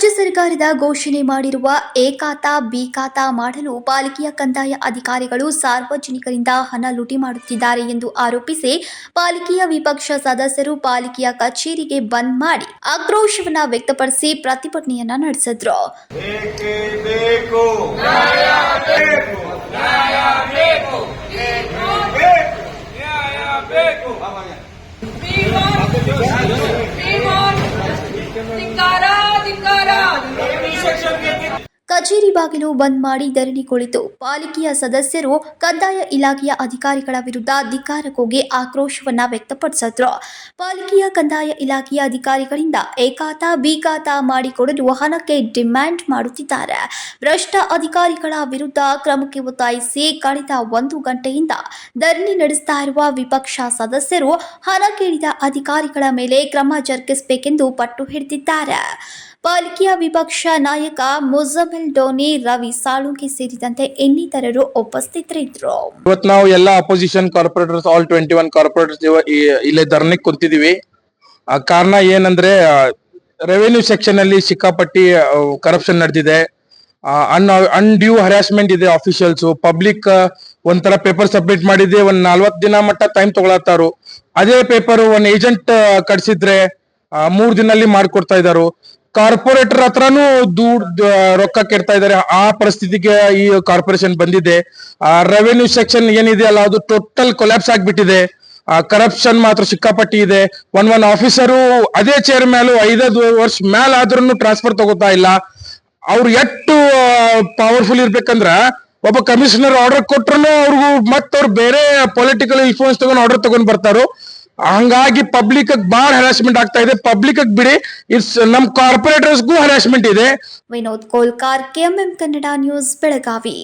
ರಾಜ್ಯ ಸರ್ಕಾರದ ಘೋಷಣೆ ಮಾಡಿರುವ ಎ ಖಾತಾ, ಬಿ ಖಾತಾ ಮಾಡಲು ಪಾಲಿಕೆಯ ಕಂದಾಯ ಅಧಿಕಾರಿಗಳು ಸಾರ್ವಜನಿಕರಿಂದ ಹಣ ಲೂಟಿ ಮಾಡುತ್ತಿದ್ದಾರೆ ಎಂದು ಆರೋಪಿಸಿ ಪಾಲಿಕೆಯ ವಿಪಕ್ಷ ಸದಸ್ಯರು ಪಾಲಿಕೆಯ ಕಚೇರಿಗೆ ಬಂದ್ ಮಾಡಿ ಆಕ್ರೋಶವನ್ನು ವ್ಯಕ್ತಪಡಿಸಿ ಪ್ರತಿಭಟನೆಯನ್ನ ನಡೆಸಿದ್ರು. ಬೇಕೇ ಬೇಕು ನ್ಯಾಯ ಬೇಕು ನ್ಯಾಯ ಬೇಕು ಬೇಕು ನ್ಯಾಯ ಬೇಕು ಧಿಕ್ಕಾರ ಧಿಕ್ಕಾರ ಕಚೇರಿ ಬಾಗಿಲು ಬಂದ್ ಮಾಡಿ ಧರಣಿ ಕುಳಿತು. ಪಾಲಿಕೆಯ ಸದಸ್ಯರು ಕಂದಾಯ ಇಲಾಖೆಯ ಅಧಿಕಾರಿಗಳ ವಿರುದ್ಧ ಧಿಕ್ಕಾರಕ್ಕೋಗಿ ಆಕ್ರೋಶವನ್ನ ವ್ಯಕ್ತಪಡಿಸಿದ್ರು. ಪಾಲಿಕೆಯ ಕಂದಾಯ ಇಲಾಖೆಯ ಅಧಿಕಾರಿಗಳಿಂದ ಏಕಾತ ಬೀಕಾತ ಮಾಡಿಕೊಡಲು ಹಣಕ್ಕೆ ಡಿಮ್ಯಾಂಡ್ ಮಾಡುತ್ತಿದ್ದಾರೆ. ಭ್ರಷ್ಟ ಅಧಿಕಾರಿಗಳ ವಿರುದ್ಧ ಕ್ರಮಕ್ಕೆ ಒತ್ತಾಯಿಸಿ ಕಳೆದ ಒಂದು ಗಂಟೆಯಿಂದ ಧರಣಿ ನಡೆಸ್ತಾ ಇರುವ ವಿಪಕ್ಷ ಸದಸ್ಯರು ಹಣ ಕೇಳಿದ ಅಧಿಕಾರಿಗಳ ಮೇಲೆ ಕ್ರಮ ಜರುಗಿಸಬೇಕೆಂದು ಪಟ್ಟು ಹಿಡಿದಿದ್ದಾರೆ. ಪಾಲಿಕೆಯ ವಿಪಕ್ಷ ನಾಯಕ ಮುಜಮಿಲ್ ಡೋನಿ, ರವಿ ಸಾಳುಂಕಿ ಸೇರಿದಂತೆ ಇನ್ನಿತರರು ಉಪಸ್ಥಿತರಿದ್ದರು ಇವತ್ತು ನಾವು ಎಲ್ಲ opposition corporators all twenty one corporators ಇಲ್ಲೇ ಧರಣಿಗೆ ಕುಂತಿದೀವಿ. ಕಾರಣ ಏನಂದ್ರೆ ರೆವೆನ್ಯೂ ಸೆಕ್ಷನ್ ಅಲ್ಲಿ ಸಿಕ್ಕಾಪಟ್ಟಿ ಕರಪ್ಷನ್ ನಡೆದಿದೆ. ಅನ್ ಅನ್ಡ್ಯೂ ಹರಾಸ್ಮೆಂಟ್ ಇದೆ ಆಫೀಷಿಯಲ್ಸ್ ಪಬ್ಲಿಕ್ ಒಂಥರ ಪೇಪರ್ ಸಬ್ಮಿಟ್ ಮಾಡಿದೆ ಒಂದ್ ನಲ್ವತ್ ದಿನ ಮಟ್ಟ ಟೈಮ್ ತಗೊಳತ್ತಾರು. ಅದೇ ಪೇಪರ್ ಒಂದ್ ಏಜೆಂಟ್ ಕಟ್ಸಿದ್ರೆ ಮೂರ್ ದಿನಲ್ಲಿ ಮಾಡ್ಕೊಡ್ತಾ ಇದಾರು. ಕಾರ್ಪೊರೇಟರ್ ಹತ್ರನೂ ದೂಡ್ ರೊಕ್ಕ ಕೆಡ್ತಾ ಇದ್ದಾರೆ ಆ ಪರಿಸ್ಥಿತಿಗೆ ಈ ಕಾರ್ಪೊರೇಷನ್ ಬಂದಿದೆ. ರೆವೆನ್ಯೂ ಸೆಕ್ಷನ್ ಏನಿದೆ ಅಲ್ಲ, ಅದು ಟೋಟಲ್ ಕೊಲ್ಯಾಪ್ಸ್ ಆಗಿಬಿಟ್ಟಿದೆ. ಕರಪ್ಷನ್ ಮಾತ್ರ ಸಿಕ್ಕಾಪಟ್ಟಿ ಇದೆ. ಒನ್ ಒನ್ ಆಫೀಸರು ಅದೇ ಚೇರ್ ಮೇಲೂ ಐದೈದು ವರ್ಷ ಮ್ಯಾಲ ಆದ್ರೂ ಟ್ರಾನ್ಸ್ಫರ್ ತಗೋತಾ ಇಲ್ಲ. ಅವ್ರು ಎಷ್ಟು ಪವರ್ಫುಲ್ ಇರ್ಬೇಕಂದ್ರ ಒಬ್ಬ ಕಮಿಷನರ್ ಆರ್ಡರ್ ಕೊಟ್ರು ಅವ್ರಿಗೂ ಮತ್ತವ್ರು ಬೇರೆ ಪೊಲಿಟಿಕಲ್ ಇನ್ಫ್ಲೂಯೆನ್ಸ್ ತಗೊಂಡು ಆರ್ಡರ್ ತಗೊಂಡ್ ಬರ್ತಾರು ಹಂಗಾಗಿ ಪಬ್ಲಿಕ್ ಬಾರ್ ಹರಾಸ್ಮೆಂಟ್ ಆಗ್ತಾ ಇದೆ. ಪಬ್ಲಿಕ್ ಬಿಡಿ, ಇಟ್ಸ್ ನಮ್ ಕಾರ್ಪೊರೇಟರ್ಸ್ಗೂ ಹರಾಸ್ಮೆಂಟ್ ಇದೆ. Vinod Kolkar, KMM Kannada news, Belagavi.